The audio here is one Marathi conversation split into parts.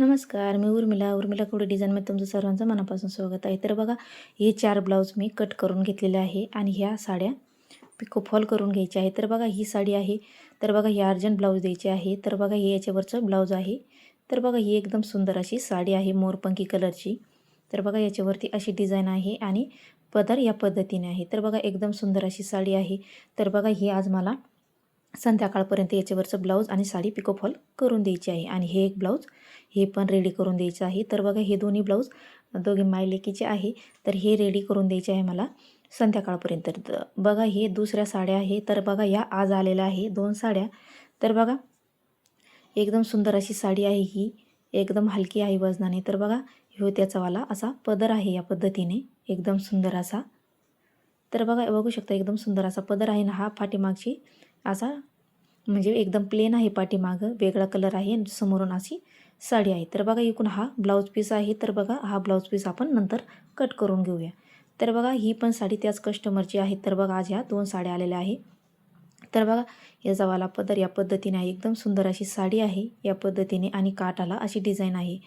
नमस्कार मी उर्मिला. उर्मिला कुडे डिझाईनमध्ये तुमचं सर्वांचं मनापासून स्वागत आहे. तर बघा हे चार ब्लाऊज मी कट करून घेतलेले आहे आणि ह्या साड्या पिको फॉल करून घ्यायच्या आहे तर बघा ही साडी आहे. तर बघा ही अर्जंट ब्लाऊज द्यायची आहे. तर बघा हे याच्यावरचं ब्लाऊज आहे. तर बघा ही एकदम सुंदर अशी साडी आहे मोरपंकी कलरची तर बघा याच्यावरती अशी डिझाईन आहे आणि पदर या पद्धतीने आहे. तर बघा एकदम सुंदर अशी साडी आहे. तर बघा ही आज मला संध्याकाळपर्यंत याच्यावरचं ब्लाऊज आणि साडी पिकोफॉल करून द्यायची आहे. आणि हे एक ब्लाऊज हे पण रेडी करून द्यायचं आहे. तर बघा हे दोन्ही ब्लाऊज दोघे मायलेकीचे आहे. तर हे रेडी करून द्यायचे आहे मला संध्याकाळपर्यंत. तर बघा हे दुसऱ्या साड्या आहे. तर बघा या आज आलेल्या आहे दोन साड्या. तर बघा एकदम सुंदर अशी साडी आहे ही. एकदम हलकी आहे वजनाने. तर बघा ह्यो त्याचावाला असा पदर आहे या पद्धतीने. एकदम सुंदर असा. तर बघा बघू शकता एकदम सुंदर असा पदर आहे ना हा पाठीमागची. असा म्हणजे एकदम प्लेन आहे पाठीमागं वेगळा कलर आहे आणि समोरून अशी साडी आहे. तर बघा एकूण हा ब्लाऊज पीस आहे तर बघा हा ब्लाऊज पीस आपण नंतर कट करून घेऊया. तर बघा ही पण साडी त्याच कस्टमरची आहे. तर बघा आज ह्या दोन साड्या आलेल्या आहे. तर बघा याचा वाला पदर या पद्धतीने आहे. एकदम सुंदर अशी साडी आहे या पद्धतीने आणि काटाला अशी डिझाईन आहे.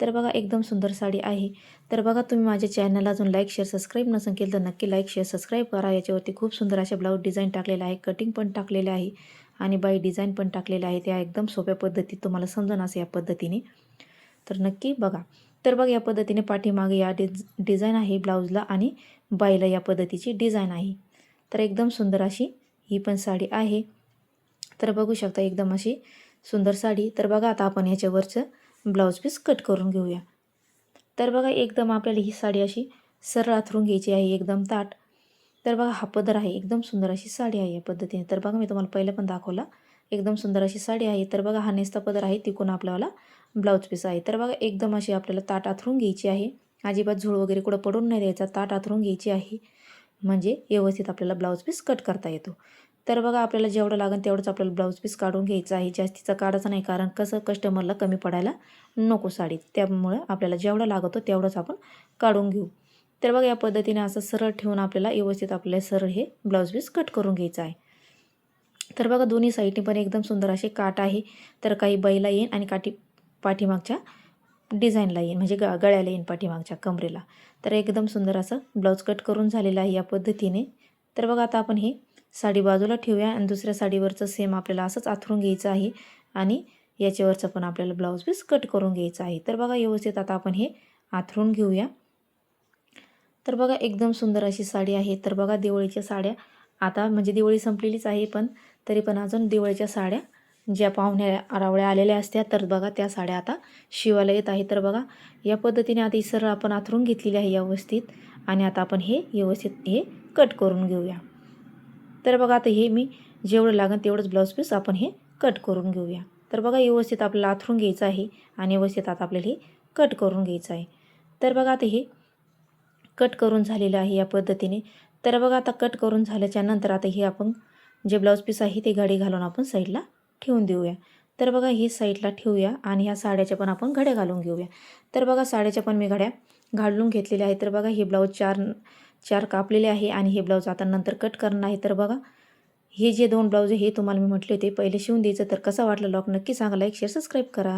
तर बघा एकदम सुंदर साडी आहे. तर बघा तुम्ही माझ्या चॅनलला अजून लाईक शेअर सबस्क्राईब नसेल केलं तर नक्की लाईक शेअर सबस्क्राईब करा. याच्यावरती खूप सुंदर अशा ब्लाऊज डिझाईन टाकलेलं आहे कटिंग पण टाकलेलं आहे आणि बाई डिझाईन पण टाकलेल्या आहे त्या एकदम सोप्या पद्धतीत तुम्हाला समजून असं या पद्धतीने. तर नक्की बघा. तर बघा या पद्धतीने पाठीमागे या डिज डिझाईन आहे ब्लाऊजला आणि बाईला या पद्धतीची डिझाईन आहे. तर एकदम सुंदर अशी ही पण साडी आहे. तर बघू शकता एकदम अशी सुंदर साडी. तर बघा आता आपण याच्यावरचं ब्लाऊज पीस कट करून घेऊया. तर बघा एकदम आपल्याला ही साडी अशी सरळ आथरून घ्यायची आहे एकदम ताट. तर बघा हा पदर आहे एकदम सुंदर अशी साडी आहे या पद्धतीने. तर बघा मी तुम्हाला पहिलं पण दाखवला. एकदम सुंदर अशी साडी आहे. तर बघा हा नेसता पदर आहे तिकून आपल्याला ब्लाऊज पीस आहे. तर बघा एकदम अशी आपल्याला ताट आथरून घ्यायची आहे. अजिबात झूळ वगैरे कुठं पडून नाही द्यायचा ताट आथरून घ्यायची आहे. म्हणजे व्यवस्थित आपल्याला ब्लाऊज पीस कट करता येतो. तर बघा आपल्याला जेवढं लागेल तेवढंच आपल्याला ब्लाऊज पीस काढून घ्यायचं आहे. जास्तीचा काढायचा नाही कारण कसं कस्टमरला कमी पडायला नको साडीत त्यामुळं आपल्याला जेवढं लागतो तेवढंच आपण काढून घेऊ. तर बघा या पद्धतीने असं सरळ ठेवून आपल्याला व्यवस्थित आपल्याला सरळ हे ब्लाऊज पीस कट करून घ्यायचं आहे. तर बघा दोन्ही साईडने पण एकदम सुंदर असे काट आहे. तर काही बैला येईन आणि काठी पाठीमागच्या डिझाईनला येईन म्हणजे ग गळ्याला येईन पाठीमागच्या कमरेला. तर एकदम सुंदर असं ब्लाऊज कट करून झालेलं आहे या पद्धतीने. तर बघा आता आपण हे साडी बाजूला ठेवूया आणि दुसऱ्या साडीवरचं सेम आपल्याला असंच आथरून घ्यायचं आहे. आणि याच्यावरचं पण आपल्याला ब्लाऊज पीस कट करून घ्यायचं आहे. तर बघा व्यवस्थित आता आपण हे आथरून घेऊया. तर बघा एकदम सुंदर अशी साडी आहे. तर बघा दिवाळीच्या साड्या आता म्हणजे दिवाळी संपलेलीच आहे पण तरी पण अजून दिवाळीच्या साड्या ज्या पाहुण्या रावळ्या आलेल्या असत्या तर बघा त्या साड्या आता शिवायला येत आहे. तर बघा या पद्धतीने आता ही सरळ आपण आथरून घेतलेली आहे व्यवस्थित. आणि आता आपण हे व्यवस्थित हे कट करून घेऊया. तर बघा आता हे मी जेवढं लागेल तेवढंच ब्लाऊज पीस आपण हे कट करून घेऊया. तर बघा व्यवस्थित आपल्याला आथरून घ्यायचं आहे आणि व्यवस्थित आता आपल्याला हे कट करून घ्यायचं आहे. तर बघा आता हे कट करून झालेलं आहे या पद्धतीने. तर बघा आता कट करून झाल्याच्यानंतर आता हे आपण जे ब्लाऊज पीस आहे ते घडी घालून आपण साईडला ठेवून देऊया. तर बघा हे साईडला ठेवूया आणि ह्या साड्याच्या पण आपण घड्या घालून घेऊया. तर बघा साड्याच्या पण मी घड्या घालून घेतलेल्या आहेत. तर बघा हे ब्लाऊज चार चार कापलेले आहे आणि हे ब्लाऊज आता नंतर कट करणं आहे. तर बघा हे जे दोन ब्लाऊज हे तुम्हाला मी म्हटले होते पहिले शिवून द्यायचं. तर कसा वाटलं लॉक नक्की सांगा लाईक शेअर सबस्क्राईब करा.